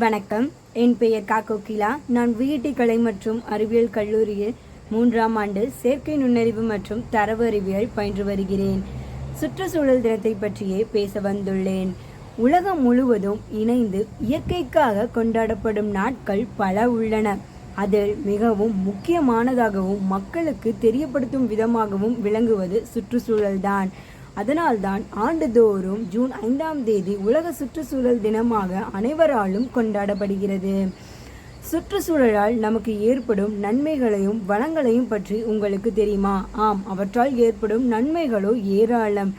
வணக்கம். என் பெயர் கா கோகிலா நான் விஐடி கலை மற்றும் அறிவியல் கல்லூரியில் மூன்றாம் ஆண்டு செயற்கை நுண்ணறிவு மற்றும் தரவு அறிவியல் பயின்று வருகிறேன். சுற்றுச்சூழல் தினத்தை பற்றியே பேச வந்துள்ளேன். உலகம் முழுவதும் இணைந்து இயற்கைக்காக கொண்டாடப்படும் நாட்கள் பல உள்ளன. அதில் மிகவும் முக்கியமானதாகவும் மக்களுக்கு தெரியப்படுத்தும் விதமாகவும் விளங்குவது சுற்றுச்சூழல்தான். அதனால்தான் ஆண்டுதோறும் ஜூன் ஐந்தாம் தேதி உலக சுற்றுச்சூழல் தினமாக அனைவராலும் கொண்டாடப்படுகிறது. சுற்றுச்சூழலால் நமக்கு ஏற்படும் நன்மைகளையும் வளங்களையும் பற்றி உங்களுக்கு தெரியுமா? ஆம் அவற்றால் ஏற்படும் நன்மைகளோ ஏராளம்.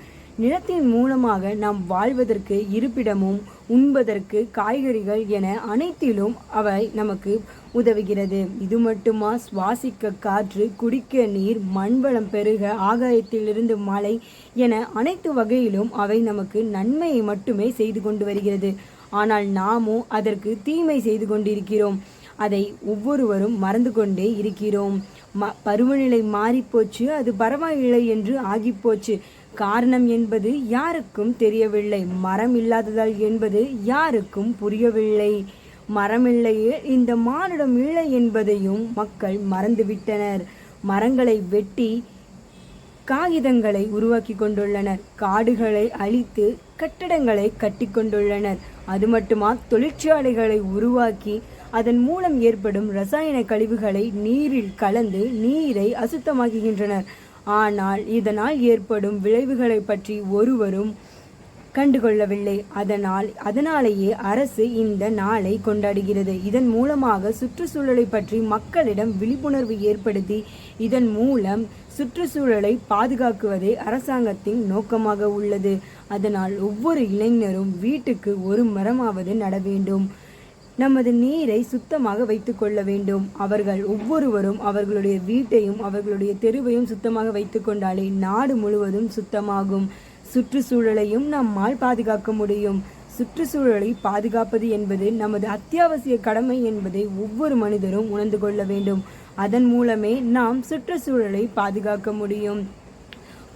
நிலத்தின் மூலமாக நாம் வாழ்வதற்கு இருப்பிடமும் உண்பதற்கு காய்கறிகள் என அனைத்திலும் அவை நமக்கு உதவுகிறது. இது மட்டுமா? சுவாசிக்க காற்று குடிக்க நீர் மண்வளம் பெருக ஆகாயத்திலிருந்து மழை என அனைத்து வகையிலும் அவை நமக்கு நன்மையை மட்டுமே செய்து கொண்டு வருகிறது. ஆனால் நாமோ அதற்கு தீமை செய்து கொண்டிருக்கிறோம். அதை ஒவ்வொருவரும் மறந்து கொண்டே இருக்கிறோம். ம பருவநிலை மாறிப்போச்சு அது பரவாயில்லை என்று ஆகிப்போச்சு. காரணம் என்பது யாருக்கும் தெரியவில்லை. மரம் இல்லாததால் என்பது யாருக்கும் புரியவில்லை. மரமில்லையே இந்த மானிடம் இல்லை என்பதையும் மக்கள் மறந்துவிட்டனர். மரங்களை வெட்டி காகிதங்களை உருவாக்கி கொண்டுள்ளனர். காடுகளை அழித்து கட்டடங்களை கட்டிக்கொண்டுள்ளனர் அது மட்டுமா தொழிற்சாலைகளை உருவாக்கி அதன் மூலம் ஏற்படும் ரசாயன கழிவுகளை நீரில் கலந்து நீரை அசுத்தமாக்குகின்றனர். ஆனால் இதனால் ஏற்படும் விளைவுகளை பற்றி ஒருவரும் கண்டுகொள்ளவில்லை. அதனால் அதனாலேயே அரசு இந்த நாளை கொண்டாடுகிறது. இதன் மூலமாக சுற்றுச்சூழலை பற்றி மக்களிடம் விழிப்புணர்வு ஏற்படுத்தி இதன் மூலம் சுற்றுச்சூழலை பாதுகாக்குவதே அரசாங்கத்தின் நோக்கமாக உள்ளது. அதனால் ஒவ்வொரு இளைஞரும் வீட்டுக்கு ஒரு மரமாவது நட வேண்டும். நமது நீரை சுத்தமாக வைத்துக் கொள்ள வேண்டும். அவர்கள் ஒவ்வொருவரும் அவர்களுடைய வீட்டையும் அவர்களுடைய தெருவையும் சுத்தமாக வைத்துக் கொண்டாலே நாடு முழுவதும் சுத்தமாகும். சுற்றுச்சூழலையும் நம்மால் பாதுகாக்க முடியும். சுற்றுச்சூழலை பாதுகாப்பது என்பது நமது அத்தியாவசிய கடமை என்பதை ஒவ்வொரு மனிதரும் உணர்ந்து கொள்ள வேண்டும். அதன் மூலமே நாம் சுற்றுச்சூழலை பாதுகாக்க முடியும்.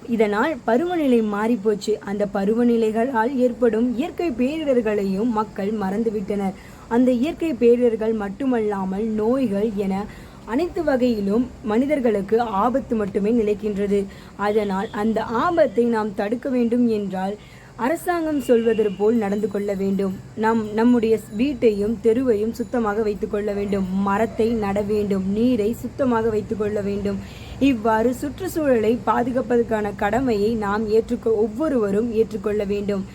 இதனால் பருவநிலை மாறிப்போச்சு. அந்த பருவநிலைகளால் ஏற்படும் இயற்கை பேரிடர்களையும் மக்கள் மறந்துவிட்டனர். அந்த இயற்கை பேரிடர்கள் மட்டுமல்லாமல் நோய்கள் என அனைத்து வகையிலும் மனிதர்களுக்கு ஆபத்து மட்டுமே நிலைக்கின்றது. அதனால் அந்த ஆபத்தை நாம் தடுக்க வேண்டும் என்றால் அரசாங்கம் சொல்வது போல் நடந்து கொள்ள வேண்டும். நம் நம்முடைய வீட்டையும் தெருவையும் சுத்தமாக வைத்துக் கொள்ள வேண்டும். மரத்தை நட வேண்டும். நீரை சுத்தமாக வைத்துக் கொள்ள வேண்டும். இவ்வாறு சுற்றுச்சூழலை பாதுகாப்பதற்கான கடமையை நாம் ஏற்றுக்கொ ஒவ்வொருவரும் ஏற்றுக்கொள்ள வேண்டும்.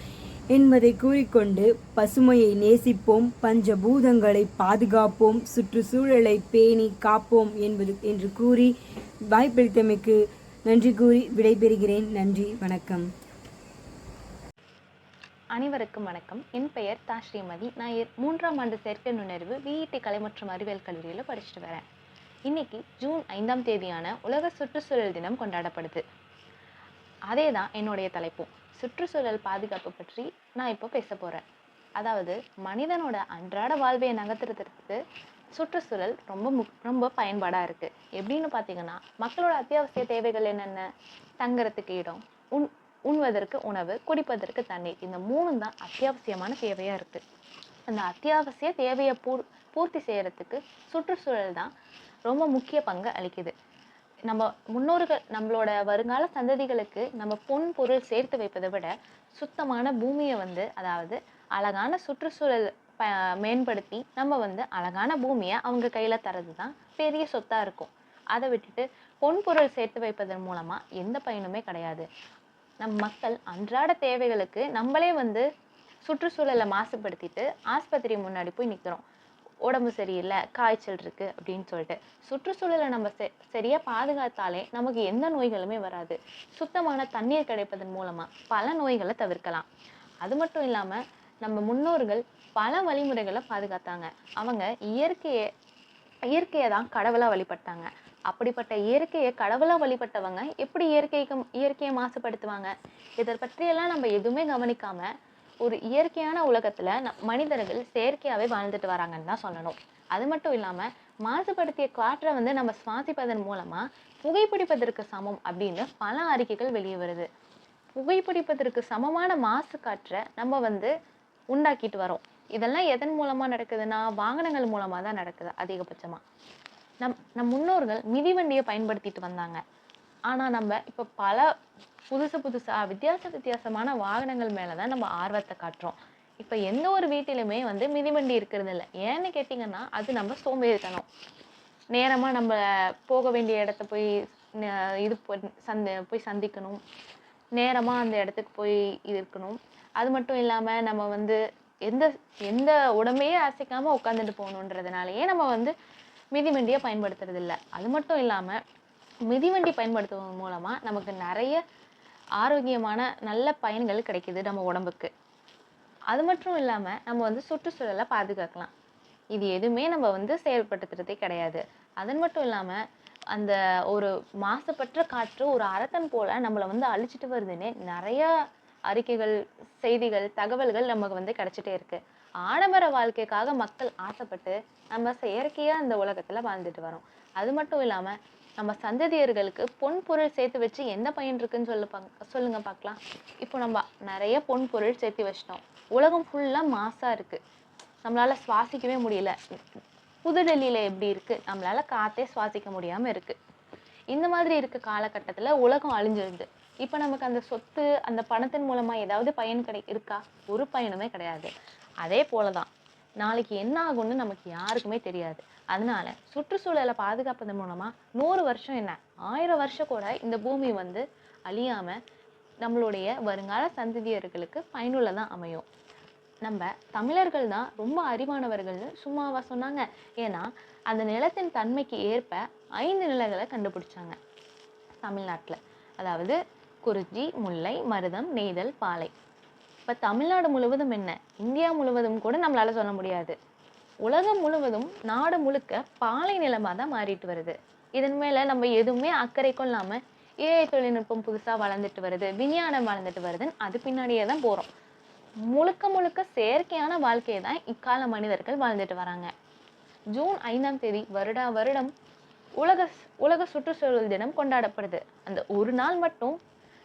என்பதை கூறிக்கொண்டு பசுமையை நேசிப்போம் பஞ்சபூதங்களை பாதுகாப்போம் சுற்றுச்சூழலை பேணி காப்போம் என்பது என்று கூறி வாய்ப்பளித்தமைக்கு நன்றி கூறி விடைபெறுகிறேன். நன்றி வணக்கம். அனைவருக்கும் வணக்கம். என் பெயர் தா ஸ்ரீமதி. நான் மூன்றாம் ஆண்டு செயற்கை நுண்ணறிவு விஇடி கலை மற்றும் அறிவியல் கல்லூரியில் படிச்சுட்டு வரேன். இன்னைக்கு ஜூன் ஐந்தாம் தேதியான உலக சுற்றுச்சூழல் தினம் கொண்டாடப்படுது. அதே தான் என்னுடைய தலைப்பும். சுற்றுச்சூழல் பாதுகாப்பு பற்றி நான் இப்போ பேச போகிறேன் அதாவது மனிதனோட அன்றாட வாழ்வையை நகர்த்துறதுக்கு சுற்றுச்சூழல் ரொம்ப முக் ரொம்ப பயன்பாடாக இருக்குது எப்படின்னு பார்த்தீங்கன்னா மக்களோட அத்தியாவசிய தேவைகள் என்னென்ன? தங்குறதுக்கு இடம் உண் உண்வதற்கு உணவு குடிப்பதற்கு தண்ணீர். இந்த மூணும் தான் அத்தியாவசியமான தேவையாக இருக்குது அந்த அத்தியாவசிய தேவையை பூர் பூர்த்தி செய்கிறதுக்கு சுற்றுச்சூழல் தான் ரொம்ப முக்கிய பங்கு அளிக்குது. நம்ம முன்னோர்கள் நம்மளோட வருங்கால சந்ததிகளுக்கு நம்ம பொன் பொருள் சேர்த்து வைப்பதை விட சுத்தமான பூமியை வந்து அதாவது அழகான சுற்றுச்சூழல் ப மேம்படுத்தி நம்ம வந்து அழகான பூமியை அவங்க கையில் தரது தான் பெரிய சொத்தாக இருக்கும். அதை விட்டுட்டு பொன் பொருள் சேர்த்து வைப்பதன் மூலமாக எந்த பயனுமே கிடையாது. நம் மக்கள் அன்றாட தேவைகளுக்கு நம்மளே வந்து சுற்றுச்சூழலை மாசுபடுத்திட்டு ஆஸ்பத்திரி முன்னாடி போய் நிற்கிறோம் உடம்பு சரியில்லை காய்ச்சல் இருக்குது அப்படின்னு சொல்லிட்டு. சுற்றுச்சூழலை நம்ம செ சரியாக பாதுகாத்தாலே நமக்கு எந்த நோய்களுமே வராது. சுத்தமான தண்ணீர் கிடைப்பதன் மூலமாக பல நோய்களை தவிர்க்கலாம். அது மட்டும் இல்லாமல் நம்ம முன்னோர்கள் பல வழிமுறைகளை பாதுகாத்தாங்க. அவங்க இயற்கையை இயற்கையை தான் கடவுளாக வழிபட்டாங்க. அப்படிப்பட்ட இயற்கையை கடவுளாக வழிபட்டவங்க எப்படி இயற்கைக்கு இயற்கையை மாசுபடுத்துவாங்க? இதை பற்றியெல்லாம் நம்ம எதுவுமே கவனிக்காமல் ஒரு இயற்கையான உலகத்துல மனிதர்கள் செயற்கையாகவே வாழ்ந்துட்டு வராங்கன்னு தான் சொல்லணும். அது மட்டும் இல்லாம மாசுபடுத்திய காற்றை வந்து நம்ம சுவாசிப்பதன் மூலமா புகைப்பிடிப்பதற்கு சமம் அப்படின்னு பல அறிக்கைகள் வெளியே வருது. புகைப்பிடிப்பதற்கு சமமான மாசு காற்றை நம்ம வந்து உண்டாக்கிட்டு வரோம். இதெல்லாம் எதன் மூலமா நடக்குதுன்னா வாகனங்கள் மூலமா தான் நடக்குது அதிகபட்சமா. நம் நம் முன்னோர்கள் மிதிவண்டியை பயன்படுத்திட்டு வந்தாங்க. ஆனால் நம்ம இப்போ பல புதுசு புதுசாக வித்தியாச வித்தியாசமான வாகனங்கள் மேலே தான் நம்ம ஆர்வத்தை காட்டுறோம். இப்போ எந்த ஒரு வீட்டிலுமே வந்து மிதிவண்டி இருக்கிறது இல்லை. ஏன்னு கேட்டிங்கன்னா அது நம்ம சோம்பேறித்தனம். நேரமாக நம்ம போக வேண்டிய இடத்த போய் இது சந்தி போய் சந்திக்கணும். நேரமாக அந்த இடத்துக்கு போய் இருக்கணும். அது மட்டும் இல்லாமல் நம்ம வந்து எந்த எந்த உடம்பையே அசைக்காமல் உட்காந்துட்டு போகணுன்றதுனாலயே நம்ம வந்து மிதிவண்டியை பயன்படுத்துறதில்ல அது மட்டும் இல்லாமல் மிதிவண்டி பயன்படுத்துவதன் மூலமாக நமக்கு நிறைய ஆரோக்கியமான நல்ல பயன்கள் கிடைக்கிது நம்ம உடம்புக்கு. அது மட்டும் இல்லாமல் நம்ம வந்து சுற்றுச்சூழலை பாதுகாக்கலாம். இது எதுவுமே நம்ம வந்து செயல்படுத்துறதே கிடையாது. அது மட்டும் இல்லாமல் அந்த ஒரு மாசுபற்ற காற்று ஒரு அரக்கன் போல் நம்மளை வந்து அழிச்சிட்டு வருதுன்னு நிறையா அறிக்கைகள் செய்திகள் தகவல்கள் நமக்கு வந்து கிடைச்சிட்டே இருக்குது ஆடம்பர வாழ்க்கைக்காக மக்கள் ஆசைப்பட்டு நம்ம செயற்கையாக இந்த உலகத்தில் வாழ்ந்துட்டு வரோம். அது மட்டும் இல்லாமல் நம்ம சந்ததியர்களுக்கு பொன் பொருள் சேர்த்து வச்சு என்ன பயன் இருக்குன்னு சொல்லு சொல்லுங்க பார்க்கலாம் இப்போ நம்ம நிறைய பொன் பொருள் சேர்த்து வச்சிட்டோம். உலகம் ஃபுல்லாக மாசாக இருக்குது நம்மளால் சுவாசிக்கவே முடியல. புதுடெல்லியில் எப்படி இருக்குது நம்மளால் காற்றே சுவாசிக்க முடியாமல் இருக்குது இந்த மாதிரி இருக்க காலகட்டத்தில் உலகம் அழிஞ்சிருது. இப்போ நமக்கு அந்த சொத்து அந்த பணத்தின் மூலமாக ஏதாவது பயன் கிடை இருக்கா? ஒரு பயனுமே கிடையாது. அதே போலதான். நாளைக்கு என்ன ஆகும்னு நமக்கு யாருக்குமே தெரியாது. அதனால சுற்றுச்சூழலை பாதுகாப்பதன் மூலமா நூறு வருஷம் என்ன? ஆயிரம் வருஷம் கூட இந்த பூமி வந்து அழியாம நம்மளுடைய வருங்கால சந்ததியர்களுக்கு பயனுள்ளதாக அமையும். நம்ம தமிழர்கள் தான் ரொம்ப அறிவானவர்கள்னு சும்மாவா சொன்னாங்க. ஏன்னா அந்த நிலத்தின் தன்மைக்கு ஏற்ப ஐந்து நிலங்களை கண்டுபிடிச்சாங்க. தமிழ்நாட்டில். அதாவது குறிஞ்சி முல்லை மருதம் நெய்தல் பாலை. இப்போ தமிழ்நாடு முழுவதும் என்ன? இந்தியா முழுவதும் கூட நம்மளால சொல்ல முடியாது. உலகம் முழுவதும் நாடு முழுக்க பாலை நிலமாக தான் மாறிட்டு வருது. இதன் மேலே நம்ம எதுவுமே அக்கறை கொள்ளாமல் ஏஐ தொழில்நுட்பம் புதுசாக வளர்ந்துட்டு வருது விஞ்ஞானம் வளர்ந்துட்டு வருதுன்னு அது பின்னாடியே தான் போகிறோம் முழுக்க முழுக்க செயற்கையான வாழ்க்கையை தான் இக்கால மனிதர்கள் வாழ்ந்துட்டு வராங்க. ஜூன் ஐந்தாம் தேதி வருடா வருடம் உலக உலக சுற்றுச்சூழல் தினம் கொண்டாடப்படுது. அந்த ஒரு நாள் மட்டும்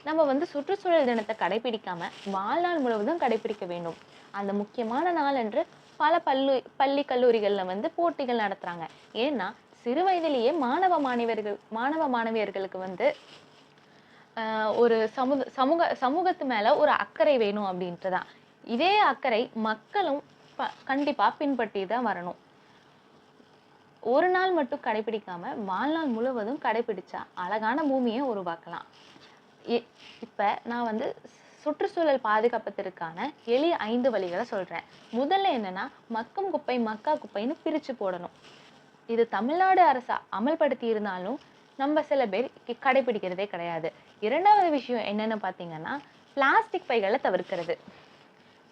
நம்ம வந்து சுற்றுச்சூழல் தினத்தை கடைபிடிக்காம வாழ்நாள் முழுவதும் கடைபிடிக்க வேண்டும். அந்த முக்கியமான நாள் என்று பல பள்ளி பள்ளி கல்லூரிகளில் வந்து போட்டிகள் நடத்துகிறாங்க ஏன்னா சிறு வயதிலேயே மாணவ மாணவியர்கள் மாணவ மாணவியர்களுக்கு வந்து ஒரு சமூக சமூக சமூகத்து மேலே ஒரு அக்கறை வேணும் அப்படின்றதான் இதே அக்கறை மக்களும் ப- கண்டிப்பாக பின்பற்றி தான் வரணும். ஒரு நாள் மட்டும் கடைபிடிக்காம வாழ்நாள் முழுவதும் கடைபிடிச்சா அழகான பூமியை உருவாக்கலாம். இ- இப்போ நான் வந்து சுற்றுச்சூழல் பாதுகாப்பதற்கான எளிய ஐந்து வழிகளை சொல்கிறேன் முதல்ல என்னென்னா மக்கும் குப்பை மக்கா குப்பைன்னு பிரித்து போடணும். இது தமிழ்நாடு அரசு அமல்படுத்தி இருந்தாலும் நம்ம சில பேர் கி- கடைபிடிக்கிறதே கிடையாது. இரண்டாவது விஷயம் என்னென்னு பார்த்தீங்கன்னா பிளாஸ்டிக் பைகளை தவிர்க்கிறது.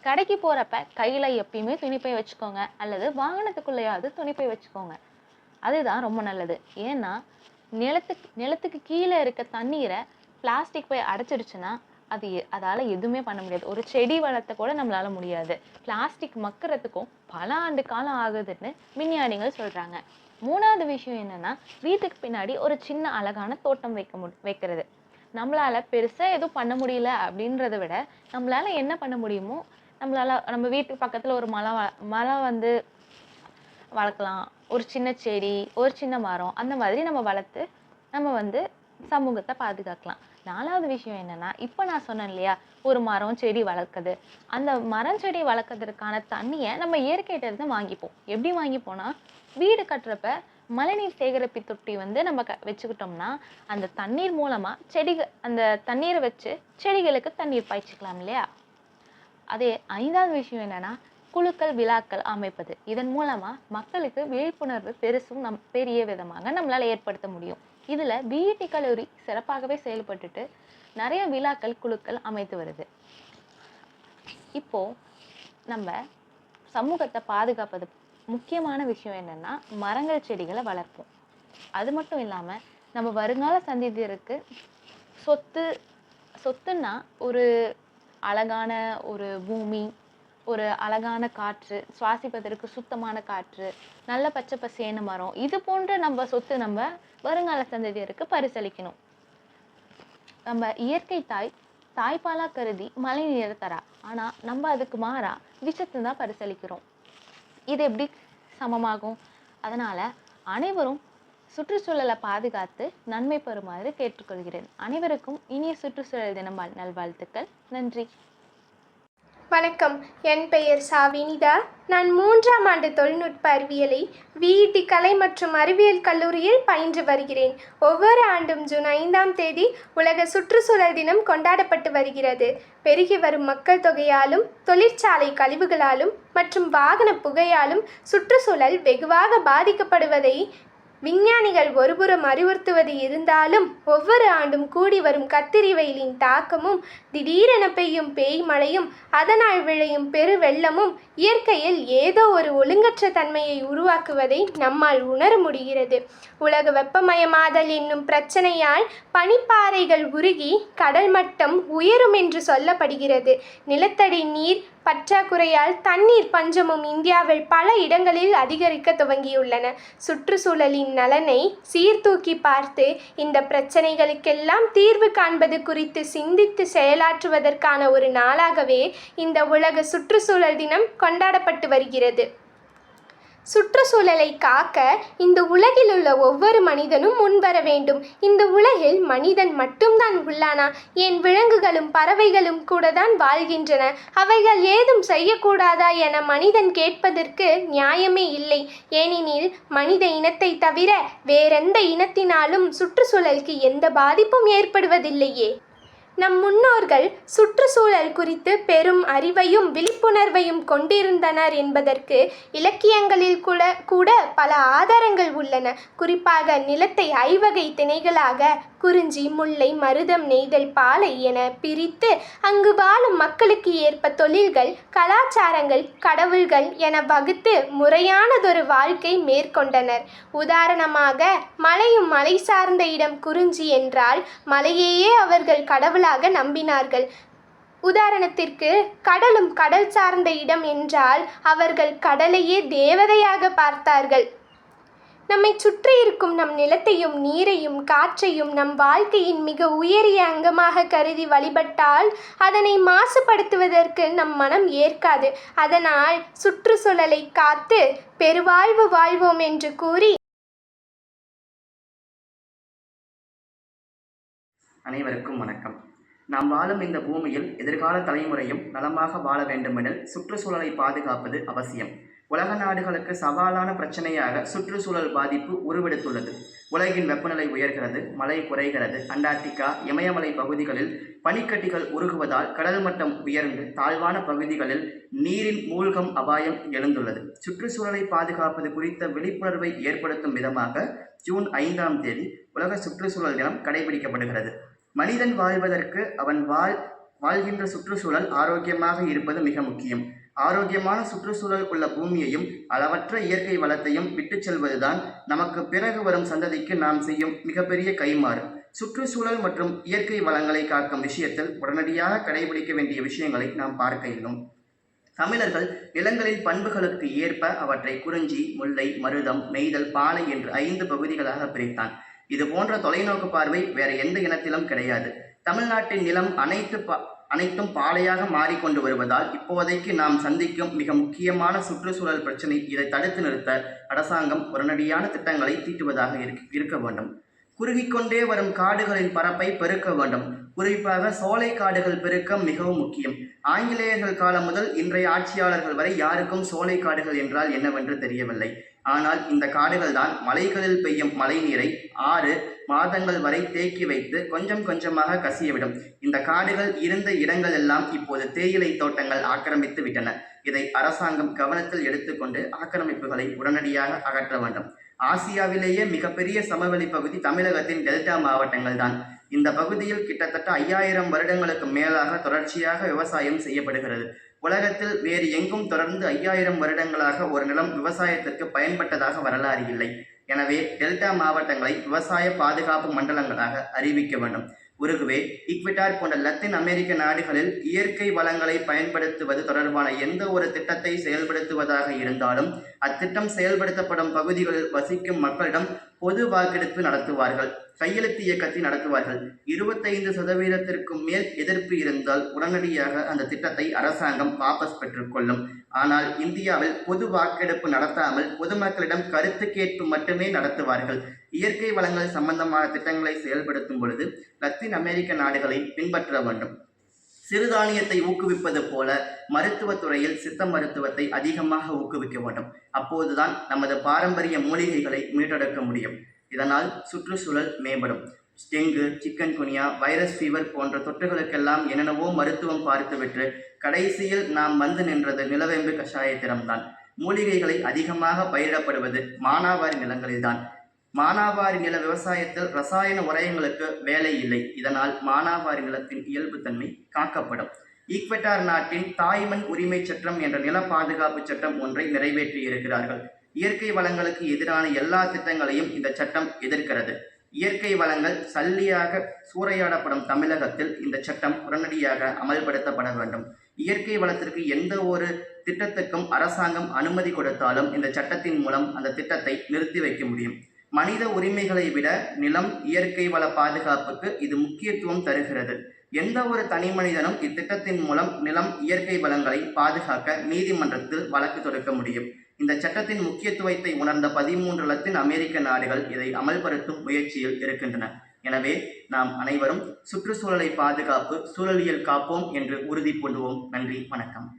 கடைக்கு போகிறப்ப கையில் எப்பயுமே துணிப்பை வச்சுக்கோங்க அல்லது வாகனத்துக்குள்ளேயாவது துணிப்பை வச்சுக்கோங்க. அதுதான் ரொம்ப நல்லது. ஏன்னா நிலத்துக்கு நிலத்துக்கு கீழே இருக்க தண்ணீரை பிளாஸ்டிக் போய் அடைச்சிடுச்சுன்னா அது எ- எதுவுமே பண்ண முடியாது. ஒரு செடி வளர்த்த கூட நம்மளால் முடியாது. பிளாஸ்டிக் மக்கிறதுக்கும் பல ஆண்டு காலம் ஆகுதுன்னு விஞ்ஞானிகள் சொல்கிறாங்க மூணாவது விஷயம் என்னென்னா வீட்டுக்கு பின்னாடி ஒரு சின்ன அழகான தோட்டம் வைக்க மு வைக்கிறது. நம்மளால் பெருசாக எதுவும் பண்ண முடியல அப்படின்றத விட நம்மளால் என்ன பண்ண முடியுமோ நம்மளால் நம்ம வீட்டுக்கு பக்கத்தில் ஒரு மரம் வ- மரம் வந்து வளர்க்கலாம். ஒரு சின்ன செடி ஒரு சின்ன மரம் அந்த மாதிரி நம்ம வளர்த்து நம்ம வந்து சமூகத்தை பாதுகாக்கலாம். நாலாவது விஷயம் என்னன்னா இப்போ நான் சொன்னேன் இல்லையா ஒரு மரம் செடி வளர்க்குது அந்த மரம் செடி வளர்க்குறதுக்கான தண்ணியை நம்ம இயற்கையிட்டருந்து வாங்கிப்போம். எப்படி வாங்கிப்போம்னா வீடு கட்டுறப்ப மழைநீர் சேகரிப்பு தொட்டி வந்து நம்ம க வச்சுக்கிட்டோம்னா அந்த தண்ணீர் மூலமாக செடிகள் அந்த தண்ணீரை வச்சு செடிகளுக்கு தண்ணீர் பாய்ச்சிக்கலாம் இல்லையா? அதே ஐந்தாவது விஷயம் என்னென்னா குழுக்கள் விழாக்கள் அமைப்பது. இதன் மூலமாக மக்களுக்கு விழிப்புணர்வு பெருசும் நம் பெரிய விதமாக நம்மளால் ஏற்படுத்த முடியும். இதில் பிஇடி கல்லூரி சிறப்பாகவே செயல்பட்டுட்டு நிறைய விழாக்கள் குழுக்கள் அமைத்து வருது. இப்போது நம்ம சமூகத்தை பாதுகாப்பது முக்கியமான விஷயம் என்னென்னா மரங்கள் செடிகளை வளர்ப்போம். அது மட்டும் இல்லாமல் நம்ம வருங்கால சந்ததியருக்கு சொத்து சொத்துன்னா ஒரு அழகான ஒரு பூமி ஒரு அழகான காற்று சுவாசிப்பதற்கு சுத்தமான காற்று நல்ல பச்சை பசேன மரம் இது போன்ற நம்ம சொத்து நம்ம வருங்கால சந்ததியருக்கு பரிசளிக்கணும். நம்ம இயற்கை தாய் தாய்ப்பாலா கருதி மழை நீரை தரா. ஆனால் நம்ம அதுக்கு மாறா விஷத்தை தான் பரிசளிக்கிறோம். இது எப்படி சமமாகும்? அதனால் அனைவரும் சுற்றுச்சூழலை பாதுகாத்து நன்மை பெறுமாறு கேட்டுக்கொள்கிறேன். அனைவருக்கும் இனிய சுற்றுச்சூழல் தினம் நல்வாழ்த்துக்கள். நன்றி. வணக்கம். என் பெயர் சா வினிதா நான் மூன்றாம் ஆண்டு தொழில்நுட்ப அறிவியலை விஇடி கலை மற்றும் அறிவியல் கல்லூரியில் பயின்று வருகிறேன். ஒவ்வொரு ஆண்டும் ஜூன் ஐந்தாம் தேதி உலக சுற்றுச்சூழல் தினம் கொண்டாடப்பட்டு வருகிறது. பெருகி வரும் மக்கள் தொகையாலும் தொழிற்சாலை கழிவுகளாலும் மற்றும் வாகன புகையாலும் சுற்றுச்சூழல் வெகுவாக பாதிக்கப்படுவதை விஞ்ஞானிகள் ஒருபுறம் அறிவுறுத்துவது இருந்தாலும் ஒவ்வொரு ஆண்டும் கூடி வரும் கத்திரி வெயிலின் தாக்கமும் திடீரென பெய்யும் பேய் மழையும் அதனால் விளையும் பெரு வெள்ளமும் இயற்கையில் ஏதோ ஒரு ஒழுங்கற்ற தன்மையை உருவாக்குவதை நம்மால் உணர முடிகிறது. உலக வெப்பமயமாதல் என்னும் பிரச்சனையால் பனிப்பாறைகள் உருகி கடல் மட்டம் உயரும் என்று சொல்லப்படுகிறது. நிலத்தடி நீர் பற்றாக்குறையால் தண்ணீர் பஞ்சமும் இந்தியாவில் பல இடங்களில் அதிகரிக்க துவங்கியுள்ளன. சுற்றுச்சூழலின் நலனை சீர்தூக்கி பார்த்து இந்த பிரச்சனைகளுக்கெல்லாம் தீர்வு காண்பது குறித்து சிந்தித்து செயலாற்றுவதற்கான ஒரு நாளாகவே இந்த உலக சுற்றுச்சூழல் தினம் கொண்டாடப்பட்டு வருகிறது. சுற்றுச்சூழலை காக்க இந்த உலகில் உள்ள ஒவ்வொரு மனிதனும் முன்வர வேண்டும். இந்த உலகில் மனிதன் மட்டும்தான் உள்ளானா? ஏன் விலங்குகளும் பறவைகளும் கூட தான் வாழ்கின்றன. அவைகள் ஏதும் செய்யக்கூடாதா என மனிதன் கேட்பதற்கு நியாயமே இல்லை. ஏனெனில் மனித இனத்தை தவிர வேறெந்த இனத்தினாலும் சுற்றுச்சூழலுக்கு எந்த பாதிப்பும் ஏற்படுவதில்லையே. நம் முன்னோர்கள் சுற்றுச்சூழல் குறித்து பெரும் அறிவையும் விழிப்புணர்வையும் கொண்டிருந்தனர் என்பதற்கு இலக்கியங்களில் கூட கூட பல ஆதாரங்கள் உள்ளன. குறிப்பாக நிலத்தை ஐவகை திணைகளாக குறிஞ்சி முல்லை மருதம் நெய்தல் பாலை என பிரித்து அங்கு வாழும் மக்களுக்கு ஏற்ப தொழில்கள் கலாச்சாரங்கள் கடவுள்கள் என வகுத்து முறையானதொரு வாழ்க்கை மேற்கொண்டனர். உதாரணமாக மலையும் மலை சார்ந்த இடம் குறிஞ்சி என்றால் மலையையே அவர்கள் கடவுள் கடவுளாக நம்பினார்கள். உதாரணத்திற்கு கடலும் கடல் சார்ந்த இடம் என்றால் அவர்கள் கடலையே தேவதையாக பார்த்தார்கள். நம்மை சுற்றி இருக்கும் நம் நிலத்தையும் நீரையும் காற்றையும் நம் வாழ்க்கையின் மிக உயரிய அங்கமாக கருதி வழிபட்டால் அதனை மாசுபடுத்துவதற்கு நம் மனம் ஏற்காது. அதனால் சுற்றுச்சூழலை காத்து பெருவாழ்வு வாழ்வோம் என்று கூறி அனைவருக்கும் வணக்கம். நாம் வாழும் இந்த பூமியில் எதிர்கால தலைமுறையும் நலமாக வாழ வேண்டுமெனில் சுற்றுச்சூழலை பாதுகாப்பது அவசியம். உலக நாடுகளுக்கு சவாலான பிரச்சனையாக சுற்றுச்சூழல் பாதிப்பு உருவெடுத்துள்ளது. உலகின் வெப்பநிலை உயர்கிறது மழை குறைகிறது அண்டார்டிகா இமயமலை பகுதிகளில் பனிக்கட்டிகள் உருகுவதால் கடல் மட்டம் உயர்ந்து தாழ்வான பகுதிகளில் நீரின் மூழ்கம் அபாயம் எழுந்துள்ளது. சுற்றுச்சூழலை பாதுகாப்பது குறித்த விழிப்புணர்வை ஏற்படுத்தும் விதமாக ஜூன் ஐந்தாம் தேதி உலக சுற்றுச்சூழல் தினம் கடைபிடிக்கப்படுகிறது. மனிதன் வாழ்வதற்கு அவன் வாழ் வாழ்கின்ற சுற்றுச்சூழல் ஆரோக்கியமாக இருப்பது மிக முக்கியம். ஆரோக்கியமான சுற்றுச்சூழல் உள்ள பூமியையும் அளவற்ற இயற்கை வளத்தையும் விட்டுச் செல்வதுதான் நமக்கு பிறகு வரும் சந்ததிக்கு நாம் செய்யும் மிகப்பெரிய கைமாறு சுற்றுச்சூழல் மற்றும் இயற்கை வளங்களை காக்கும் விஷயத்தில் உடனடியாக கடைபிடிக்க வேண்டிய விஷயங்களை நாம் பார்க்க இயலும். தமிழர்கள் நிலங்களின் பண்புகளுக்கு ஏற்ப அவற்றை குறிஞ்சி முல்லை மருதம் நெய்தல் பாலை என்று ஐந்து பகுதிகளாக பிரித்தான். இது போன்ற தொலைநோக்கு பார்வை வேற எந்த இனத்திலும் கிடையாது. தமிழ்நாட்டின் நிலம் அனைத்து பா அனைத்தும் பாலையாக மாறிக்கொண்டு வருவதால் இப்போதைக்கு நாம் சந்திக்கும் மிக முக்கியமான சுற்றுச்சூழல் பிரச்சனை இதை தடுத்து நிறுத்த அரசாங்கம் உடனடியான திட்டங்களை தீட்டுவதாக இருக்க இருக்க வேண்டும். குறுகிக்கொண்டே வரும் காடுகளின் பரப்பை பெருக்க வேண்டும். குறிப்பாக சோலை காடுகள் பெருக்கம் மிகவும் முக்கியம். ஆங்கிலேயர்கள் காலம் முதல் இன்றைய ஆட்சியாளர்கள் வரை யாருக்கும் சோலை காடுகள் என்றால் என்னவென்று தெரியவில்லை. ஆனால் இந்த காடுகள் தான் மலைகளில் பெய்யும் மழை நீரை ஆறு மாதங்கள் வரை தேக்கி வைத்து கொஞ்சம் கொஞ்சமாக கசியவிடும். இந்த காடுகள் இருந்த இடங்கள் எல்லாம் இப்போது தேயிலை தோட்டங்கள் ஆக்கிரமித்து விட்டன. இதை அரசாங்கம் கவனத்தில் எடுத்துக்கொண்டு ஆக்கிரமிப்புகளை உடனடியாக அகற்ற வேண்டும். ஆசியாவிலேயே மிகப்பெரிய சமவெளி பகுதி தமிழகத்தின் டெல்டா மாவட்டங்கள் தான் இந்த பகுதியில் கிட்டத்தட்ட ஐயாயிரம் வருடங்களுக்கு மேலாக தொடர்ச்சியாக விவசாயம் செய்யப்படுகிறது. உலகத்தில் வேறு எங்கும் தொடர்ந்து ஐயாயிரம் வருடங்களாக ஒரு நிலம் விவசாயத்திற்கு பயன்பட்டதாக வரலாறு இல்லை. எனவே டெல்டா மாவட்டங்களை விவசாய பாதுகாப்பு மண்டலங்களாக அறிவிக்க வேண்டும். உருகுவே. ஈக்வெட்டார் போன்ற லத்தீன் அமெரிக்க நாடுகளில் இயற்கை வளங்களை பயன்படுத்துவது தொடர்பான எந்த ஒரு திட்டத்தை செயல்படுத்துவதாக இருந்தாலும் அத்திட்டம் செயல்படுத்தப்படும் பகுதிகளில் வசிக்கும் மக்களிடம் பொது வாக்கெடுப்பு நடத்துவார்கள். கையெழுத்து இயக்கத்தை நடத்துவார்கள். இருபத்தைந்து சதவீதத்திற்கும் மேல் எதிர்ப்பு இருந்தால் உடனடியாக அந்த திட்டத்தை அரசாங்கம் வாபஸ் பெற்றுக்கொள்ளும். ஆனால் இந்தியாவில் பொது வாக்கெடுப்பு நடத்தாமல் பொதுமக்களிடம் கருத்து கேட்பு மட்டுமே நடத்துவார்கள். இயற்கை வளங்கள் சம்பந்தமான திட்டங்களை செயல்படுத்தும் பொழுது லத்தீன் அமெரிக்க நாடுகளை பின்பற்ற வேண்டும். சிறுதானியத்தை ஊக்குவிப்பது போல மருத்துவத் துறையில் சித்த மருத்துவத்தை அதிகமாக ஊக்குவிக்க வேண்டும். அப்போதுதான் நமது பாரம்பரிய மூலிகைகளை மீட்டெடுக்க முடியும். இதனால் சுற்றுச்சூழல் மேம்படும். Dengue chikungunya virus fever போன்ற தொற்றுகளுக்கெல்லாம் என்னென்னவோ மருத்துவம் பார்த்துவிட்டு கடைசியில் நாம் வந்து நின்றது நிலவேம்பு கஷாயத்திடம்தான் மூலிகைகளை அதிகமாக பயிரிடப்படுவது மானாவாரி நிலங்களில்தான். மானாவாரி நில விவசாயத்தில் ரசாயன உரயங்களுக்கு வேலை இல்லை. இதனால் மானாவாரி நிலத்தின் இயல்புத்தன்மை காக்கப்படும். ஈக்வெட்டார் நாட்டின் தாய்மண் உரிமை சட்டம் என்ற நில பாதுகாப்பு சட்டம் ஒன்றை நிறைவேற்றி இருக்கிறார்கள் இயற்கை வளங்களுக்கு எதிரான எல்லா திட்டங்களையும் இந்த சட்டம் எதிர்க்கிறது. இயற்கை வளங்கள் சல்லியாக சூறையாடப்படும் தமிழகத்தில் இந்த சட்டம் உடனடியாக அமல்படுத்தப்பட வேண்டும். இயற்கை வளத்திற்கு எந்த ஒரு திட்டத்துக்கும் அரசாங்கம் அனுமதி கொடுத்தாலும் இந்த சட்டத்தின் மூலம் அந்த திட்டத்தை நிறுத்தி வைக்க முடியும். மனித உரிமைகளை விட நிலம் இயற்கை வள பாதுகாப்புக்கு இது முக்கியத்துவம் தருகிறது. எந்த ஒரு தனி மனிதனும் இத்திட்டத்தின் மூலம் நிலம் இயற்கை வளங்களை பாதுகாக்க நீதிமன்றத்தில் வழக்கு தொடுக்க முடியும். இந்த சட்டத்தின் முக்கியத்துவத்தை உணர்ந்த பதிமூன்று லத்தின் அமெரிக்க நாடுகள் இதை அமல்படுத்தும் முயற்சியில் இருக்கின்றன. எனவே நாம் அனைவரும் சுற்றுச்சூழலை பாதுகாப்பு சூழலியல் காப்போம் என்று உறுதி பூண்டுவோம். நன்றி வணக்கம்.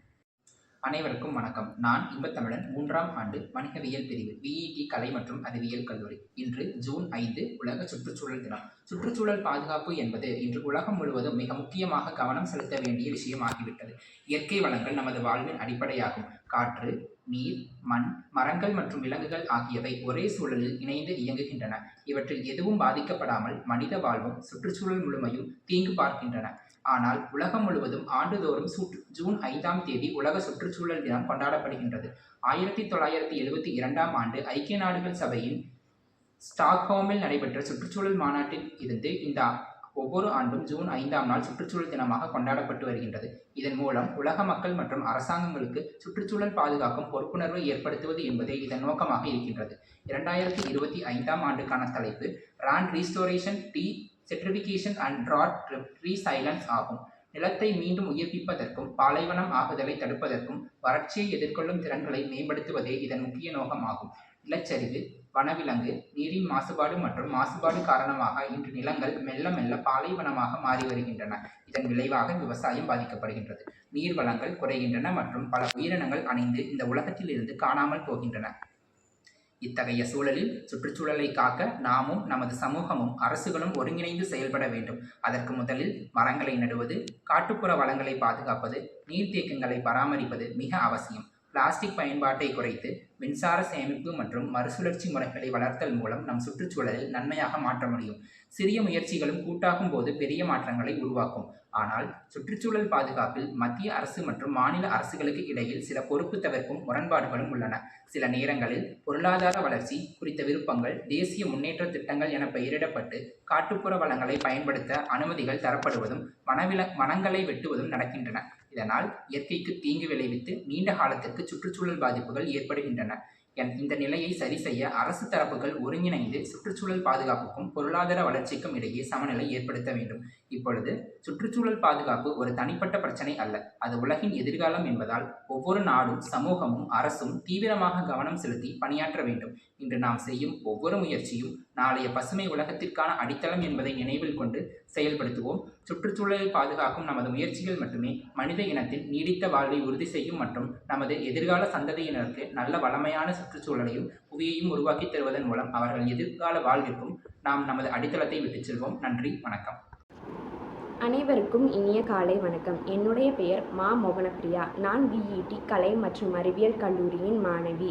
அனைவருக்கும் வணக்கம். நான் இன்பத்தமிழன். மூன்றாம் ஆண்டு வணிகவியல் பிரிவு விஇடி கலை மற்றும் அறிவியல் கல்லூரி. இன்று ஜூன் ஐந்து உலக சுற்றுச்சூழல் தினம். சுற்றுச்சூழல் பாதுகாப்பு என்பது இன்று உலகம் முழுவதும் மிக முக்கியமாக கவனம் செலுத்த வேண்டிய விஷயமாகிவிட்டது. இயற்கை வளங்கள் நமது வாழ்வின் அடிப்படையாகும். காற்று நீர் மண் மரங்கள் மற்றும் விலங்குகள் ஆகியவை ஒரே சூழலில் இணைந்து இயங்குகின்றன. இவற்றில் எதுவும் பாதிக்கப்படாமல் மனித வாழ்வும் சுற்றுச்சூழல் முழுமையும் தீங்கு பார்க்கின்றன. ஆனால் உலகம் முழுவதும் ஆண்டுதோறும் சுற்று ஜூன் ஐந்தாம் தேதி உலக சுற்றுச்சூழல் தினம் கொண்டாடப்படுகின்றது. ஆயிரத்தி தொள்ளாயிரத்தி எழுபத்தி இரண்டாம் ஆண்டு ஐக்கிய நாடுகள் சபையின் ஸ்டாக்ஹோமில் நடைபெற்ற சுற்றுச்சூழல் மாநாட்டில் இருந்து இந்த ஒவ்வொரு ஆண்டும் ஜூன் ஐந்தாம் நாள் சுற்றுச்சூழல் தினமாக கொண்டாடப்பட்டு வருகின்றது. இதன் மூலம் உலக மக்கள் மற்றும் அரசாங்கங்களுக்கு சுற்றுச்சூழல் பாதுகாக்கும் பொறுப்புணர்வை ஏற்படுத்துவது என்பதே இதன் நோக்கமாக இருக்கின்றது. இரண்டாயிரத்தி இருபத்தி ஐந்தாம் ஆண்டுக்கான தலைப்பு land restoration desertification and drought resilience ஆகும். நிலத்தை மீண்டும் உயிர்ப்பிப்பதற்கும் பாலைவனம் ஆகுதலை தடுப்பதற்கும் வறட்சியை எதிர்கொள்ளும் திறன்களை மேம்படுத்துவதே இதன் முக்கிய நோக்கமாகும். நிலச்சரிவு வனவிலங்கு நீரின் மாசுபாடு மற்றும் மாசுபாடு காரணமாக இன்று நிலங்கள் மெல்ல மெல்ல பாலைவனமாக மாறி வருகின்றன. இதன் விளைவாக விவசாயம் பாதிக்கப்படுகின்றது. நீர் வளங்கள் குறைகின்றன மற்றும் பல உயிரினங்கள் அணைந்து இந்த உலகத்தில் இருந்து காணாமல் போகின்றன. இத்தகைய சூழலில் சுற்றுச்சூழலை காக்க நாமும் நமது சமூகமும் அரசுகளும் ஒருங்கிணைந்து செயல்பட வேண்டும். அதற்கு முதலில் மரங்களை நடுவது காட்டுப்புற வளங்களை பாதுகாப்பது நீர்த்தேக்கங்களை பராமரிப்பது மிக அவசியம். பிளாஸ்டிக் பயன்பாட்டை குறைத்து மின்சார சேமிப்பு மற்றும் மறுசுழற்சி முறைகளை வளர்த்தல் மூலம் நம் சுற்றுச்சூழலில் நன்மையாக மாற்ற முடியும். சிறிய முயற்சிகளும் கூட்டாகும் போது பெரிய மாற்றங்களை உருவாக்கும். ஆனால் சுற்றுச்சூழல் பாதுகாப்பில் மத்திய அரசு மற்றும் மாநில அரசுகளுக்கு இடையில் சில பொறுப்பு தவிர்க்கும் முரண்பாடுகளும் உள்ளன. சில நேரங்களில் பொருளாதார வளர்ச்சி குறித்த விருப்பங்கள் தேசிய முன்னேற்ற திட்டங்கள் என பெயரிடப்பட்டு காட்டுப்புற வளங்களை பயன்படுத்த அனுமதிகள் தரப்படுவதும் வனவில வனங்களை வெட்டுவதும் நடக்கின்றன. இதனால் இயற்கைக்கு தீங்கு விளைவித்து நீண்ட காலத்திற்கு சுற்றுச்சூழல் பாதிப்புகள் ஏற்படுகின்றன. இந்த நிலையை சரி செய்ய அரசு தரப்புகள் ஒருங்கிணைந்து சுற்றுச்சூழல் பாதுகாப்புக்கும் பொருளாதார வளர்ச்சிக்கும் இடையே சமநிலை ஏற்படுத்த வேண்டும். இப்பொழுது சுற்றுச்சூழல் பாதுகாப்பு ஒரு தனிப்பட்ட பிரச்சனை அல்ல. அது உலகின் எதிர்காலம் என்பதால் ஒவ்வொரு நாடும் சமூகமும் அரசும் தீவிரமாக கவனம் செலுத்தி பணியாற்ற வேண்டும். இன்று நாம் செய்யும் ஒவ்வொரு முயற்சியும் நாளைய பசுமை உலகத்திற்கான அடித்தளம் என்பதை நினைவில் கொண்டு செயல்படுத்துவோம். சுற்றுச்சூழலை பாதுகாக்கும் நமது முயற்சிகள் மட்டுமே மனித இனத்தின் நீடித்த வாழ்வை உறுதி செய்யும் மற்றும் நமது எதிர்கால சந்ததியினருக்கு நல்ல வளமையான சுற்றுச்சூழலையும் புவியையும் உருவாக்கி தருவதன் மூலம் அவர்கள் எதிர்கால வாழ்விற்கும் நாம் நமது அடித்தளத்தை விட்டுச் செல்வோம். நன்றி வணக்கம். அனைவருக்கும் இனிய காலை வணக்கம். என்னுடைய பெயர் மா மோகனப்பிரியா. நான் விஇடி கலை மற்றும் அறிவியல் கல்லூரியின் மாணவி.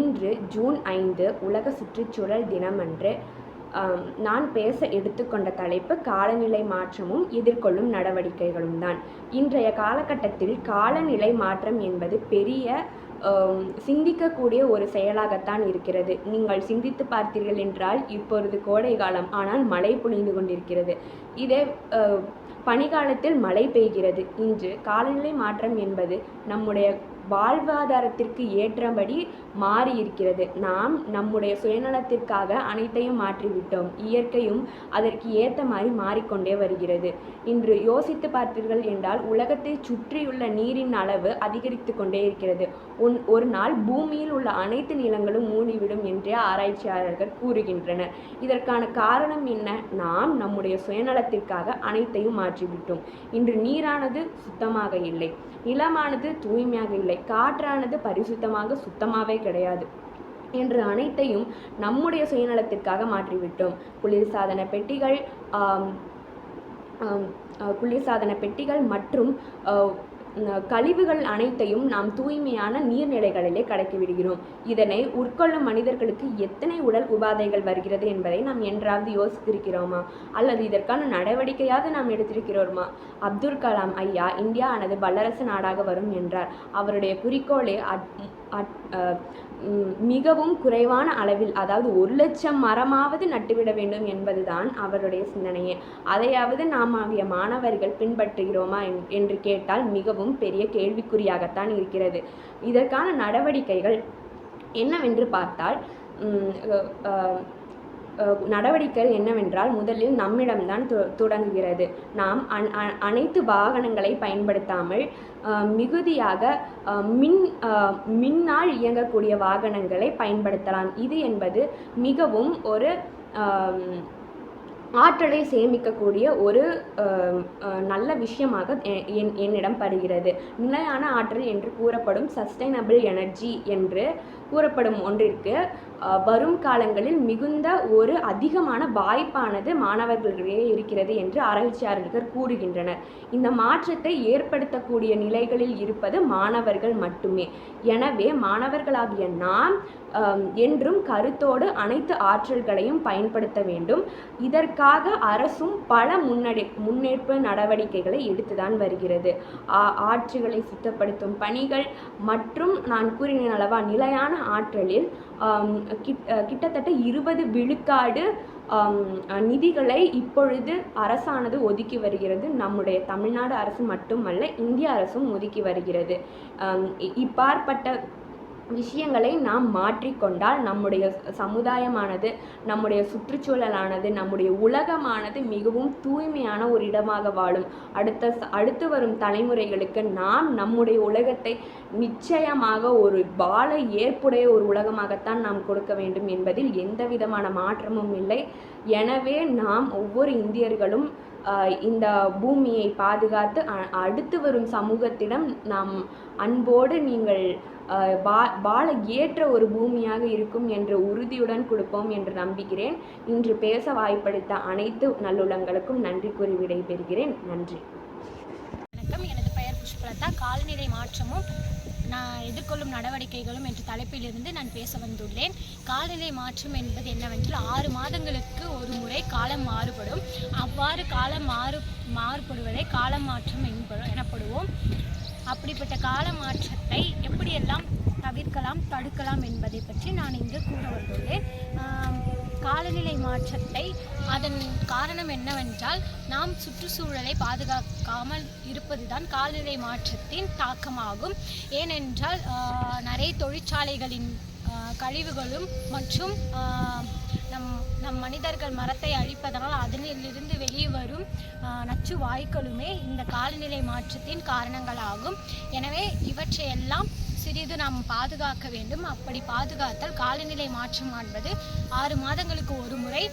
இன்று ஜூன் ஐந்து உலக சுற்றுச்சூழல் தினமன்று நான் பேச எடுத்துக்கொண்ட தலைப்பு காலநிலை மாற்றமும் எதிர்கொள்ளும் நடவடிக்கைகளும் தான். இன்றைய காலகட்டத்தில் காலநிலை மாற்றம் என்பது பெரிய சிந்திக்கக்கூடிய ஒரு செயலாகத்தான் இருக்கிறது. நீங்கள் சிந்தித்து பார்த்தீர்கள் என்றால் இப்பொழுது கோடை காலம். ஆனால் மழை பொழிந்து கொண்டிருக்கிறது. இதே பனிகாலத்தில் பனிக்காலத்தில் மழை பெய்கிறது. இன்று காலநிலை மாற்றம் என்பது நம்முடைய வாழ்வாதாரத்திற்கு ஏற்றபடி மாறி இருக்கிறது நாம் நம்முடைய சுயநலத்திற்காக அனைத்தையும் மாற்றிவிட்டோம். இயற்கையும் அதற்கு ஏற்ற மாதிரி மாறிக்கொண்டே வருகிறது. இன்று யோசித்து பார்த்தீர்கள் என்றால் உலகத்தை சுற்றியுள்ள நீரின் அளவு அதிகரித்து கொண்டே இருக்கிறது. உன் ஒரு நாள் பூமியில் உள்ள அனைத்து நிலங்களும் மூடிவிடும் என்றே ஆராய்ச்சியாளர்கள் கூறுகின்றனர். இதற்கான காரணம் என்ன? நாம் நம்முடைய சுயநலத்திற்காக அனைத்தையும் மாற்றிவிட்டோம். இன்று நீரானது சுத்தமாக இல்லை. நிலமானது தூய்மையாக இல்லை. காற்றானது பரிசுத்தமாக சுத்தமாகவே கிடையாது என்று அனைத்தையும் நம்முடைய சுயநலத்திற்காக மாற்றிவிட்டோம். குளிர்சாதன பெட்டிகள் குளிர்சாதன பெட்டிகள் மற்றும் கழிவுகள் அனைத்தையும் நாம் தூய்மையான நீர்நிலைகளிலே கடக்கி விடுகிறோம் இதனை உட்கொள்ளும் மனிதர்களுக்கு எத்தனை உடல் உபாதைகள் வருகிறது என்பதை நாம் என்றாவது யோசித்திருக்கிறோமா? அல்லது இதற்கான நடவடிக்கையாவது நாம் எடுத்திருக்கிறோமா? அப்துல் கலாம் ஐயா இந்தியா ஆனது வல்லரசு நாடாக வரும் என்றார். அவருடைய குறிக்கோளே அட் அட் மிகவும் குறைவான அளவில் அதாவது ஒரு லட்சம் மரமாவது நட்டுவிட வேண்டும் என்பதுதான் அவருடைய சிந்தனையே. அதையாவது நாம் ஆகிய மாணவர்கள் பின்பற்றுகிறோமா என்- என்று கேட்டால் மிகவும் பெரிய கேள்விக்குறியாகத்தான் இருக்கிறது. இதற்கான நடவடிக்கைகள் என்னவென்று பார்த்தால் நடவடிக்கைகள் என்னவென்றால் முதலில் நம்மிடம்தான் தொடங்குகிறது. நாம் அன் அ- அனைத்து வாகனங்களை பயன்படுத்தாமல் மிகுதியாக மின் மின்னால் இயங்கக்கூடிய வாகனங்களை பயன்படுத்தலாம். இது என்பது மிகவும் ஒரு ஆற்றலை சேமிக்கக்கூடிய ஒரு நல்ல விஷயமாக எ- என் என்னிடம் படுகிறது. நிலையான ஆற்றல் என்று கூறப்படும் சஸ்டைனபிள் எனர்ஜி என்று கூறப்படும் ஒன்றிற்கு வரும் காலங்களில் மிகுந்த ஒரு அதிகமான வாய்ப்பானது மாணவர்களிடையே இருக்கிறது என்று ஆராய்ச்சியாளர்கள் கூறுகின்றனர். இந்த மாற்றத்தை ஏற்படுத்தக்கூடிய நிலைகளில் இருப்பது மாணவர்கள் மட்டுமே. எனவே மாணவர்களாகிய நாம் என்றும் கருத்தோடு அனைத்து ஆற்றல்களையும் பயன்படுத்த வேண்டும். இதற்காக அரசும் பல முன்னடை முன்னேற்பு நடவடிக்கைகளை எடுத்துதான் வருகிறது. ஆ- ஆற்றுகளை சுத்தப்படுத்தும் பணிகள் மற்றும் நான் கூறினேன் அளவா நிலையான ஆற்றலில் கிட்- கிட்டத்தட்ட இருபது விழுக்காடு நிதிகளை இப்பொழுது அரசானது ஒதுக்கி வருகிறது. நம்முடைய தமிழ்நாடு அரசு மட்டுமல்ல இந்திய அரசும் ஒதுக்கி வருகிறது. இப்பாற்பட்ட விஷயங்களை நாம் மாற்றிக்கொண்டால் நம்முடைய சமுதாயமானது நம்முடைய சுற்றுச்சூழலானது நம்முடைய உலகமானது மிகவும் தூய்மையான ஒரு இடமாக வாழும். அடுத்த அடுத்து வரும் தலைமுறைகளுக்கு நாம் நம்முடைய உலகத்தை நிச்சயமாக ஒரு வாழ ஏற்புடைய ஒரு உலகமாகத்தான் நாம் கொடுக்க வேண்டும் என்பதில் எந்த விதமான மாற்றமும் இல்லை. எனவே நாம் ஒவ்வொரு இந்தியர்களும் இந்த பூமியை பாதுகாத்து அடுத்து வரும் சமூகத்திடம் நாம் அன்போடு நீங்கள் பா வாழ ஏற்ற ஒரு பூமியாக இருக்கும் என்ற உறுதியுடன் கொடுப்போம் என்று நம்புகிறேன். இன்று பேச வாய்ப்பளித்த அனைத்து நல்லுள்ளங்களுக்கும் நன்றி கூறி விடைபெறுகிறேன். நன்றி. வணக்கம். எனது பெயர் புஷ்பலதா. காலநிலை மாற்றமும் நான் எதிர்கொள்ளும் நடவடிக்கைகளும் என்ற தலைப்பிலிருந்து நான் பேச வந்துள்ளேன். காலநிலை மாற்றம் என்பது என்னவென்றால் ஆறு மாதங்களுக்கு ஒரு முறை காலம் மாறுபடும். அவ்வாறு காலம் மாறு மாறுபடுவதை காலம் மாற்றம் என்ப எனப்படுவோம். அப்படிப்பட்ட கால மாற்றத்தை எப்படியெல்லாம் தவிர்க்கலாம் தடுக்கலாம் என்பதை பற்றி நான் இங்கு கூற வந்துள்ளேன். காலநிலை மாற்றத்தை அதன் காரணம் என்னவென்றால் நாம் சுற்றுச்சூழலை பாதுகாக்காமல் இருப்பதுதான் காலநிலை மாற்றத்தின் தாக்கமாகும். ஏனென்றால் நிறைய தொழிற்சாலைகளின் கழிவுகளும் மற்றும் நம் மனிதர்கள் மரத்தை அழிப்பதனால் அதனிலிருந்து வெளிவரும் வரும் நச்சு வாயுக்களுமே இந்த காலநிலை மாற்றத்தின் காரணங்களாகும். எனவே இவற்றையெல்லாம் சிறிது நாம் பாதுகாக்க வேண்டும். அப்படி பாதுகாத்தால் காலநிலை மாற்றம் என்பது ஆறு மாதங்களுக்கு ஒரு முறை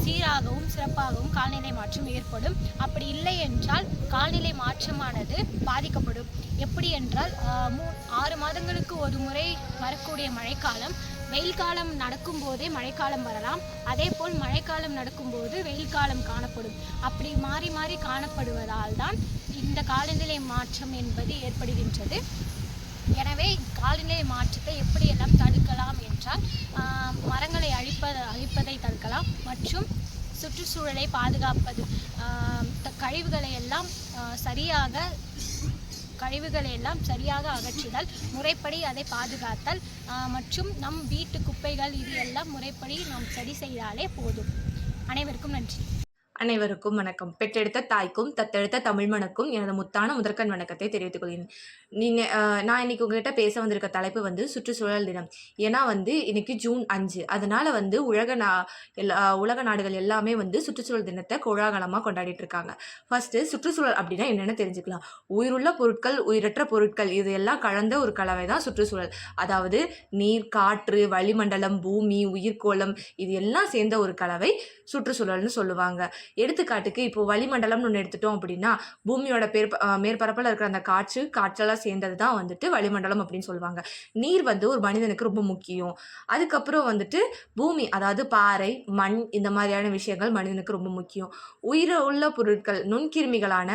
சீராகவும் சிறப்பாகவும் காலநிலை மாற்றம் ஏற்படும். அப்படி இல்லை என்றால் காலநிலை மாற்றமானது பாதிக்கப்படும். எப்படி என்றால் மூ ஆறு மாதங்களுக்கு ஒரு முறை வரக்கூடிய மழைக்காலம் வெயில் காலம் நடக்கும் போதே மழைக்காலம் வரலாம். அதே போல் மழைக்காலம் நடக்கும்போது வெயில் காலம் காணப்படும். அப்படி மாறி மாறி காணப்படுவதால் தான் இந்த காலநிலை மாற்றம் என்பது ஏற்படுகின்றது. எனவே காலநிலை மாற்றத்தை எப்படியெல்லாம் தடுக்கலாம் என்றால் மரங்களை அழிப்ப அழிப்பதை தடுக்கலாம் மற்றும் சுற்றுச்சூழலை பாதுகாப்பது த- கழிவுகளை எல்லாம் சரியாக கழிவுகளை எல்லாம் சரியாக அகற்றுதல் முறைப்படி அதை பாதுகாத்தல் மற்றும் நம் வீட்டு குப்பைகள் இது எல்லாம் முறைப்படி நாம் சரி செய்தாலே போதும். அனைவருக்கும் நன்றி. அனைவருக்கும் வணக்கம். பெற்றெடுத்த தாய்க்கும் தத்தெடுத்த தமிழ் மணக்கும் எனது முத்தான முதற்கண் வணக்கத்தை தெரிவித்துக் கொள்கிறேன். நீங்கள் நான் இன்னைக்கு உங்ககிட்ட பேச வந்திருக்க தலைப்பு வந்து சுற்றுச்சூழல் தினம். ஏன்னா வந்து இன்னைக்கு ஜூன் அஞ்சு. அதனால வந்து உலக நா எல்லா உலக நாடுகள் எல்லாமே வந்து சுற்றுச்சூழல் தினத்தை கோலாகலமாக கொண்டாடிட்டு இருக்காங்க. ஃபர்ஸ்ட்டு சுற்றுச்சூழல் அப்படின்னா என்னென்னு தெரிஞ்சுக்கலாம். உயிருள்ள பொருட்கள் உயிரற்ற பொருட்கள் இது எல்லாம் கலந்த ஒரு கலவை தான் சுற்றுச்சூழல். அதாவது நீர் காற்று வளிமண்டலம் பூமி உயிர்கோளம் இது எல்லாம் சேர்ந்த ஒரு கலவை சுற்றுச்சூழல்னு சொல்லுவாங்க. எடுத்துக்காட்டுக்கு இப்போ வளிமண்டலம்னு ஒன்று எடுத்துட்டோம் அப்படின்னா பூமியோட பேர் மேற்பரப்பில் இருக்கிற அந்த காற்று காற்றெல்லாம் சேர்ந்தது தான் வந்துட்டு வளிமண்டலம் அப்படின்னு சொல்லுவாங்க. நீர் வந்து ஒரு மனிதனுக்கு ரொம்ப முக்கியம். அதுக்கப்புறம் வந்துட்டு பூமி அதாவது பாறை மண் இந்த மாதிரியான விஷயங்கள் மனிதனுக்கு ரொம்ப முக்கியம். உயிர உள்ள பொருட்கள் நுண்கிருமிகளான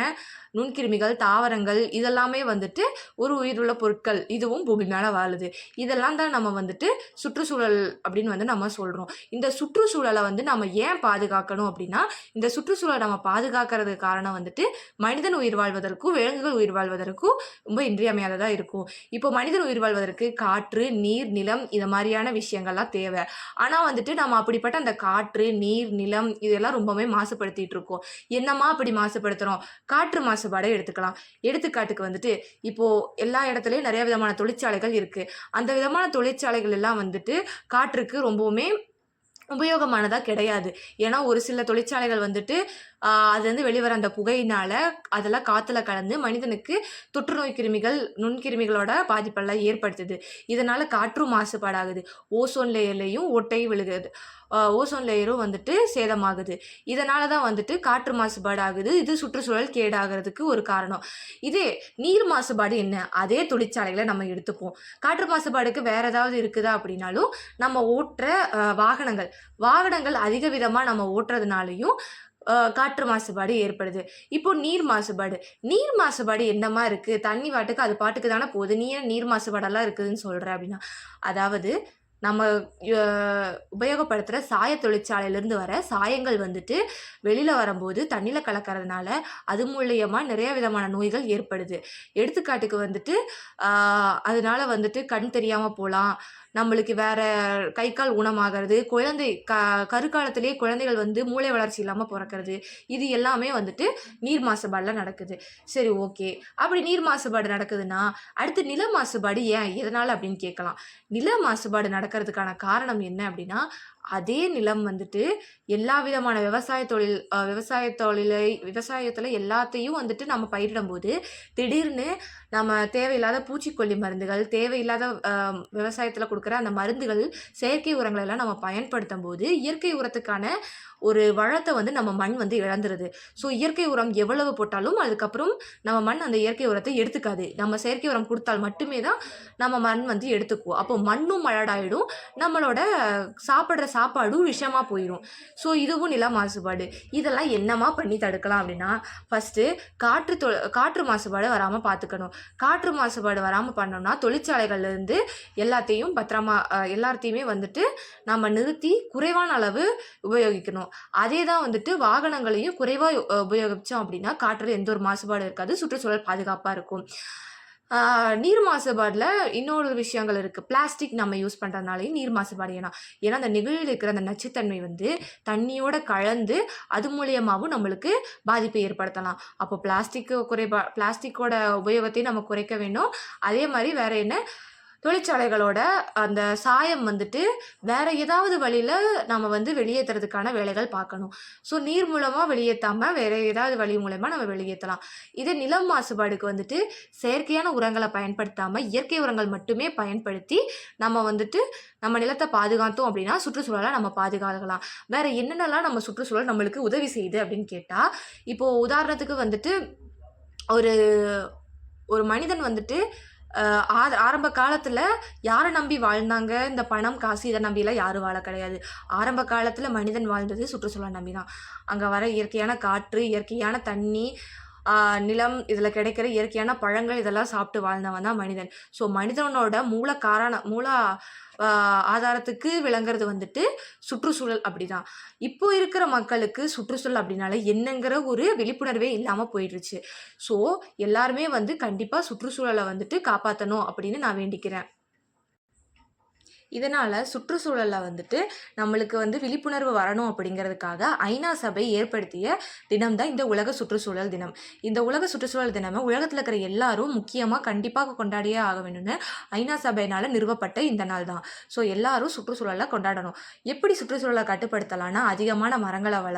நுண்கிருமிகள் தாவரங்கள் இதெல்லாமே வந்துட்டு ஒரு உயிருள்ள பொருட்கள். இதுவும் பூமி மேலே வாழுது. இதெல்லாம் தான் நம்ம வந்துட்டு சுற்றுச்சூழல் அப்படின்னு வந்து நம்ம சொல்கிறோம் இந்த சுற்றுச்சூழலை வந்து நம்ம ஏன் பாதுகாக்கணும் அப்படின்னா இந்த சுற்றுச்சூழலை நம்ம பாதுகாக்கிறது காரணம் வந்துட்டு மனிதன் உயிர் வாழ்வதற்கும் விலங்குகள் உயிர் வாழ்வதற்கும் ரொம்ப இன்றியமையாததாக இருக்கும். இப்போ மனிதன் உயிர் வாழ்வதற்கு காற்று நீர் நிலம் இது மாதிரியான விஷயங்கள்லாம் தேவை. ஆனால் வந்துட்டு நம்ம அப்படிப்பட்ட அந்த காற்று நீர் நிலம் இதெல்லாம் ரொம்பவே மாசுபடுத்திட்டு இருக்கோம். என்னம்மா அப்படி மாசுபடுத்துகிறோம் காற்று மாசுபாடை எடுத்துக்கலாம். எடுத்துக்காட்டுக்கு வந்துட்டு இப்போ எல்லா இடத்துலையும் நிறைய விதமான தொழிற்சாலைகள் இருக்கு. அந்த விதமான தொழிற்சாலைகள் எல்லாம் வந்துட்டு காற்றுக்கு ரொம்பவுமே உபயோகமானதாக கிடையாது. ஏன்னா ஒரு சில தொழிற்சாலைகள் வந்துட்டு அதுலேருந்து வெளிவர அந்த புகையினால் அதெல்லாம் காற்றுல கலந்து மனிதனுக்கு தொற்றுநோய் கிருமிகள் நுண்கிருமிகளோட பாதிப்பெல்லாம் ஏற்படுத்துது. இதனால் காற்றும் மாசுபாடாகுது. ஓசோன் லேயர்லேயும் ஒட்டை விழுகுது. ஓசோன் லேயரும் வந்துட்டு சேதமாகுது. இதனால தான் வந்துட்டு காற்று மாசுபாடு ஆகுது இது சுற்றுச்சூழல் கேடாகிறதுக்கு ஒரு காரணம். இதே நீர் மாசுபாடு என்ன? அதே தொழிற்சாலைகளை நம்ம எடுத்துப்போம். காற்று மாசுபாடுக்கு வேற ஏதாவது இருக்குதா அப்படின்னாலும் நம்ம ஓட்டுற வாகனங்கள். வாகனங்கள் அதிக விதமாக நம்ம ஓட்டுறதுனாலையும் காற்று மாசுபாடு ஏற்படுது. இப்போ நீர் மாசுபாடு. நீர் மாசுபாடு என்னமா இருக்குது தண்ணி பாட்டுக்கு அது பாட்டுக்கு தானே போகுது. நீ ஏன் நீர் மாசுபாடெல்லாம் இருக்குதுன்னு சொல்கிறேன் அப்படின்னா அதாவது நம்ம உபயோகப்படுத்துகிற சாய தொழிற்சாலையிலேருந்து வர சாயங்கள் வந்துட்டு வெளியில் வரும்போது தண்ணியில் கலக்கறதுனால அது மூலியமாக நிறைய விதமான நோய்கள் ஏற்படுது. எடுத்துக்காட்டுக்கு வந்துட்டு அதனால வந்துட்டு கண் தெரியாமல் போகலாம். நம்மளுக்கு வேற கை கால் ஊனமாகிறது குழந்தை க கருக்காலத்திலேயே குழந்தைகள் வந்து மூளை வளர்ச்சி இல்லாமல் பிறக்கிறது இது எல்லாமே வந்துட்டு நீர் மாசுபாடில் நடக்குது. சரி ஓகே. அப்படி நீர் மாசுபாடு நடக்குதுன்னா அடுத்து நில மாசுபாடு ஏன்? எதனால் அப்படின்னு கேட்கலாம். நில மாசுபாடு நடக்கிறதுக்கான காரணம் என்ன அப்படின்னா அதே நிலம் வந்துட்டு எல்லா விதமான விவசாய தொழில் விவசாய தொழிலை விவசாயத்தில் எல்லாத்தையும் வந்துட்டு நம்ம பயிரிடும்போது திடீர்னு நம்ம தேவையில்லாத பூச்சிக்கொல்லி மருந்துகள் தேவையில்லாத விவசாயத்தில் கொடுக்குற அந்த மருந்துகள் செயற்கை உரங்களை எல்லாம் நம்ம பயன்படுத்தும் போது இயற்கை உரத்துக்கான ஒரு வளத்தை வந்து நம்ம மண் வந்து இழந்துருது. ஸோ இயற்கை உரம் எவ்வளவு போட்டாலும் அதுக்கப்புறம் நம்ம மண் அந்த இயற்கை உரத்தை எடுத்துக்காது. நம்ம செயற்கை உரம் கொடுத்தால் மட்டுமே தான் நம்ம மண் வந்து எடுத்துக்குவோம். அப்போ மண்ணும் மலடாயிடும். நம்மளோட சாப்பிட்ற சாப்பாடும் விஷமாக போயிடும் ஸோ இதுவும் நில மாசுபாடு. இதெல்லாம் என்னமா பண்ணி தடுக்கலாம் அப்படின்னா ஃபஸ்ட்டு காற்று தொ காற்று மாசுபாடு வராமல் பார்த்துக்கணும் காற்று மாசுபாடு வராமல் பண்ணோம்னா தொழிற்சாலைகள்லேருந்து எல்லாத்தையும் பத்திரமா எல்லாத்தையுமே வந்துட்டு நம்ம நிறுத்தி குறைவான அளவு உபயோகிக்கணும். அதே தான் வந்துட்டு வாகனங்களையும் குறைவாக உபயோகித்தோம் அப்படின்னா காற்றில் எந்த ஒரு மாசுபாடும் இருக்காது சுற்றுச்சூழல் பாதுகாப்பாக இருக்கும். நீர் மாசுபாடில் இன்னொரு விஷயங்கள் இருக்குது பிளாஸ்டிக் நம்ம யூஸ் பண்ணுறதுனாலையும் நீர் மாசுபாடு ஏன்னா ஏன்னா அந்த நெகிழியில் இருக்கிற அந்த நச்சுத்தன்மை வந்து தண்ணியோட கலந்து அது மூலியமாகவும் நம்மளுக்கு பாதிப்பை ஏற்படுத்தலாம். அப்போ பிளாஸ்டிக் குறைபா பிளாஸ்டிக்கோட உபயோகத்தையும் நம்ம குறைக்க வேண்டும் அதே மாதிரி வேற என்ன? தொழிற்சாலைகளோட அந்த சாயம் வந்துட்டு வேற ஏதாவது வழியில் நம்ம வந்து வெளியேற்றுறதுக்கான வேலைகள் பார்க்கணும். ஸோ நீர் மூலமாக வெளியேற்றாமல் வேற ஏதாவது வழி மூலமாக நம்ம வெளியேற்றலாம் இதே நிலம் மாசுபாடுக்கு வந்துட்டு செயற்கையான உரங்களை பயன்படுத்தாமல் இயற்கை உரங்கள் மட்டுமே பயன்படுத்தி நம்ம வந்துட்டு நம்ம நிலத்தை பாதுகாத்தோம் அப்படின்னா சுற்றுச்சூழலை நம்ம பாதுகாக்கலாம். வேற என்னென்னலாம் நம்ம சுற்றுச்சூழல் நம்மளுக்கு உதவி செய்யுது அப்படின்னு கேட்டால் இப்போ உதாரணத்துக்கு வந்துட்டு ஒரு ஒரு மனிதன் வந்துட்டு ஆரம்ப காலத்தில் யாரை நம்பி வாழ்ந்தாங்க? இந்த பணம் காசு இதை நம்பிலாம் யாரும் வாழ கிடையாது. ஆரம்ப காலத்தில் மனிதன் வாழ்ந்தது சுற்றுச்சூழல் நம்பி தான் அங்கே வர இயற்கையான காற்று இயற்கையான தண்ணி நிலம் இதில் கிடைக்கிற இயற்கையான பழங்கள் இதெல்லாம் சாப்பிட்டு வாழ்ந்தவன் தான் மனிதன். ஸோ மனிதனோட மூல காரணம் மூல ஆதாரத்துக்கு விளங்குறது வந்துட்டு சுற்றுச்சூழல் அப்படிதான். இப்போ இருக்கிற மக்களுக்கு சுற்றுச்சூழல் அப்படின்னால என்னங்கிற ஒரு விழிப்புணர்வே இல்லாமல் போயிடுச்சு. ஸோ எல்லாருமே வந்து கண்டிப்பாக சுற்றுச்சூழலை வந்துட்டு காப்பாற்றணும் அப்படின்னு நான் வேண்டிக்கிறேன். இதனால் சுற்றுச்சூழலில் வந்துட்டு நம்மளுக்கு வந்து விழிப்புணர்வு வரணும் அப்படிங்கிறதுக்காக ஐநா சபை ஏற்படுத்திய தினம் தான் இந்த உலக சுற்றுச்சூழல் தினம். இந்த உலக சுற்றுச்சூழல் தினமே உலகத்தில் இருக்கிற எல்லாரும் முக்கியமாக கண்டிப்பாக கொண்டாடியே ஆக வேணும்னு ஐநா சபையினால் நிறுவப்பட்ட இந்த நாள் தான். ஸோ எல்லாரும் சுற்றுச்சூழலை கொண்டாடணும். எப்படி சுற்றுச்சூழலை கட்டுப்படுத்தலாம்னா அதிகமான மரங்களை வள